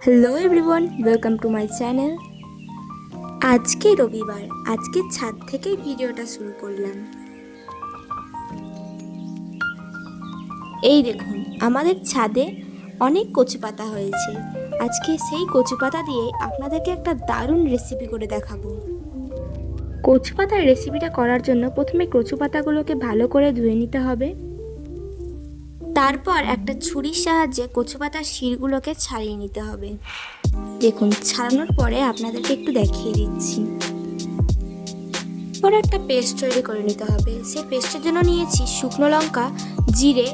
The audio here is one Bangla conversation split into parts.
Hello everyone welcome to my channel আজকে রবিবার, আজকে ছাদ থেকেই ভিডিওটা শুরু করলাম। এই দেখুন, আমাদের ছাদে অনেক কচু পাতা হয়েছে। আজকে সেই কচু পাতা দিয়ে আপনাদেরকে একটা দারুণ রেসিপি করে দেখাবো। কচু পাতার রেসিপিটা করার জন্য প্রথমে কচু পাতাগুলোকে ভালো করে ধুয়ে নিতে হবে। তারপর একটা ছুরির সাহায্যে কচু পাতার শিরগুলোকে ছাড়িয়ে নিতে হবে। দেখুন, ছাড়ানোর পরে আপনাদেরকে একটু দেখিয়ে দিচ্ছি। পরে একটা পেস্ট তৈরি করে নিতে হবে। সেই পেস্টের জন্য নিয়েছি শুকনো লঙ্কা, জিরে,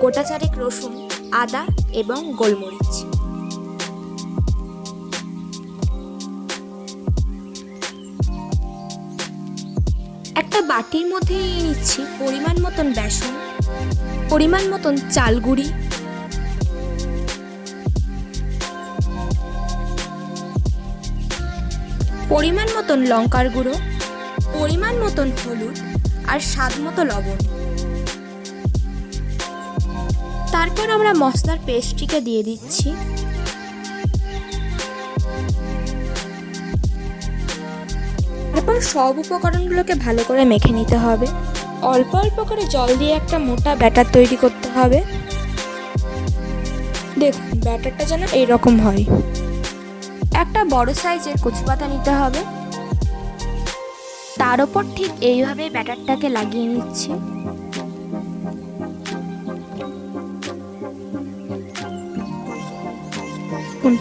গোটা চারেক রসুন, আদা এবং গোলমরিচ। একটা বাটির মধ্যে নিয়ে নিচ্ছি পরিমাণ মতন বেসন। পরিমাণ মতন চাল গুঁড়ি। পরিমাণ মতন লঙ্কার গুঁড়ো। পরিমাণ মতন হলুদ আর স্বাদ মতো লবণ। তারপর আমরা মশলার পেস্টটিকে দিয়ে দিচ্ছি। তারপর সব উপকরণগুলোকে ভালো করে মেখে নিতে হবে। অল্প অল্প করে জল দিয়ে একটা মোটা ব্যাটার তৈরি করতে হবে। দেখুন, ব্যাটারটা যেন এইরকম হয়। একটা বড় সাইজের কচু পাতা নিতে হবে। তার ওপর ঠিক এইভাবে ব্যাটারটাকে লাগিয়ে নিচ্ছি।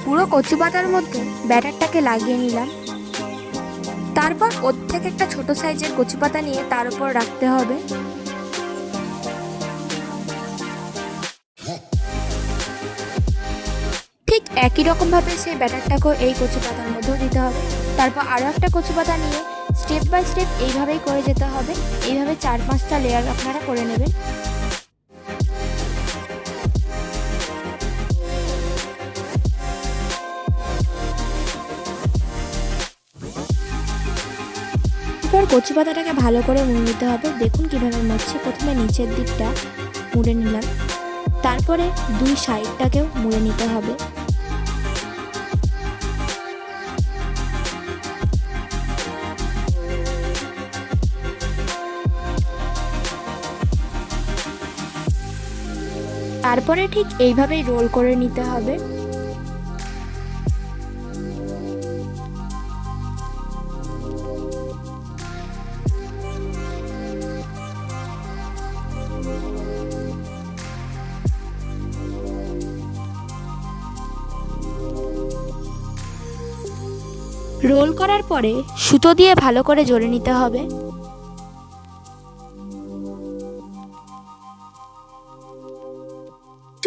পুরো কচু পাতার মধ্যে ব্যাটারটাকে লাগিয়ে নিলাম। তারপর ওর থেকে একটা ছোট সাইজের কচু পাতা নিয়ে তার উপর রাখতে হবে। ঠিক একই রকমভাবে সেই ব্যাটারটাকেও এই কচু পাতার মধ্যেও দিতে হবে। তারপর আরও একটা কচু পাতা নিয়ে স্টেপ বাই স্টেপ এইভাবেই করে যেতে হবে। এইভাবে চার পাঁচটা লেয়ার আপনারা করে নেবেন। এরপর কচু পাতাটাকে ভালো করে মুড়ে নিতে হবে। দেখুন কীভাবে মুড়ছি। প্রথমে নিচের দিকটা মুড়ে নিলাম। তারপরে দুই সাইডটাকেও মুড়ে নিতে হবে। তারপরে ঠিক এইভাবেই রোল করে নিতে হবে। রোল করার পরে সুতো দিয়ে ভালো করে জড়ে নিতে হবে।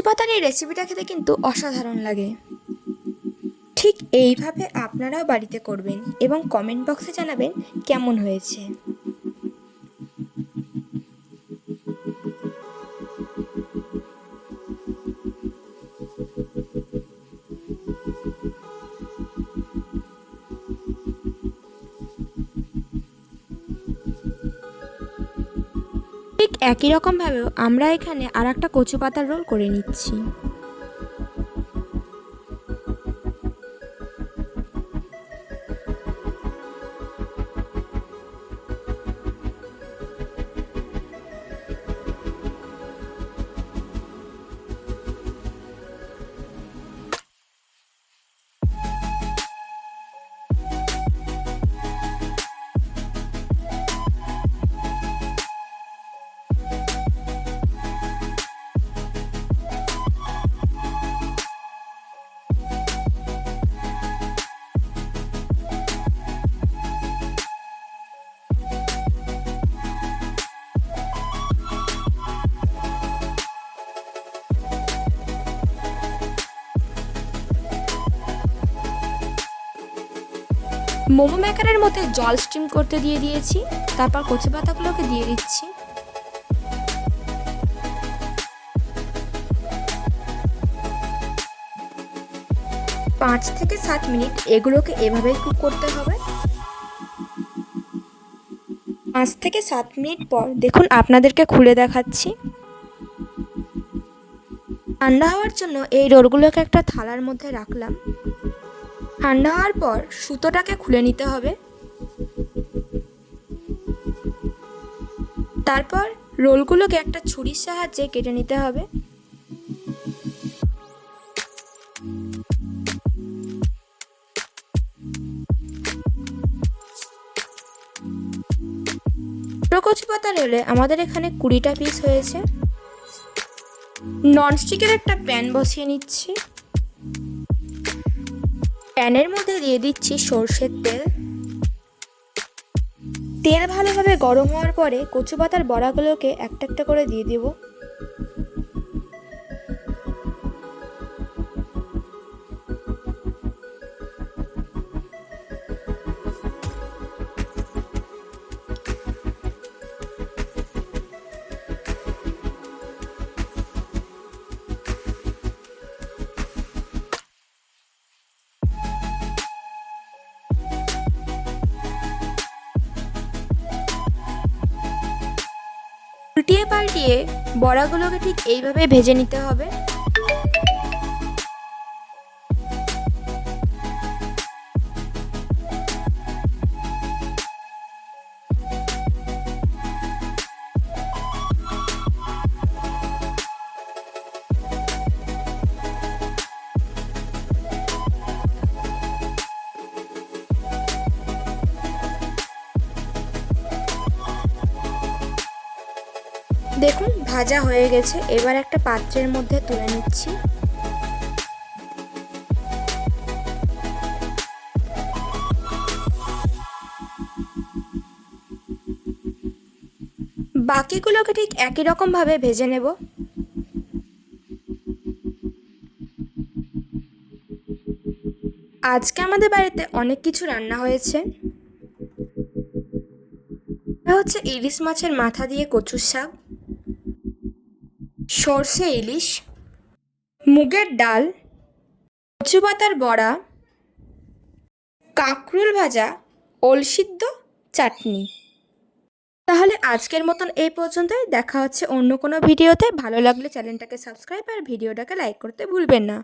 পাতার এই রেসিপিটা খেতে কিন্তু অসাধারণ লাগে। ঠিক এইভাবে আপনারাও বাড়িতে করবেন এবং কমেন্ট বক্সে জানাবেন কেমন হয়েছে। একই রকমভাবেও আমরা এখানে আর একটা কচু পাতার রোল করে নিচ্ছি। মোমো মেকারের মধ্যে জল স্টিম করতে দিয়ে দিয়েছি, তারপর কচু পাতাগুলোকে দিয়ে দিচ্ছি। পাঁচ থেকে সাত মিনিট এগুলোকে এভাবেই কুক করতে হবে। পাঁচ থেকে সাত মিনিট পর দেখুন আপনাদেরকে খুলে দেখাচ্ছি। ঠান্ডা হওয়ার জন্য এই রোলগুলোকে একটা থালার মধ্যে রাখলাম। ঠান্ডা হওয়ার পর সুতোটাকে খুলে নিতে হবে। তারপর রোলগুলোকে একটা ছুরির সাহায্যে কেটে নিতে হবে। প্রকচি পাতা রোলে আমাদের এখানে কুড়িটা পিস হয়েছে। ননস্টিকের একটা প্যান বসিয়ে নিচ্ছি। প্যানের মধ্যে দিয়ে দিচ্ছি সর্ষের তেল। তেল ভালোভাবে গরম হওয়ার পরে কচু পাতার বড়াগুলোকে একটা একটা করে দিয়ে দেব। উল্টিয়ে পাল্টিয়ে বড়াগুলোকে ঠিক এইভাবে ভেজে নিতে হবে। দেখুন, ভাজা হয়ে গেছে। এবার একটা পাত্রের মধ্যে তুলে নিচ্ছি। বাকিগুলোকে ঠিক একই রকমভাবে ভেজে নেব। আজকে আমাদের বাড়িতে অনেক কিছু রান্না হয়েছে। হচ্ছে ইলিশ মাছের মাথা দিয়ে কচুর শাক। সর্ষে ইলিশ, মুগের ডাল কচু পাতার বড়া, কাঁকরুল ভাজা, ওলসিদ্ধ চাটনি। তাহলে আজকের মতন এই পর্যন্তই। দেখা হচ্ছে অন্য কোনো ভিডিওতে। ভালো লাগলে চ্যানেলটাকে সাবস্ক্রাইব আর ভিডিওটাকে লাইক করতে ভুলবেন না।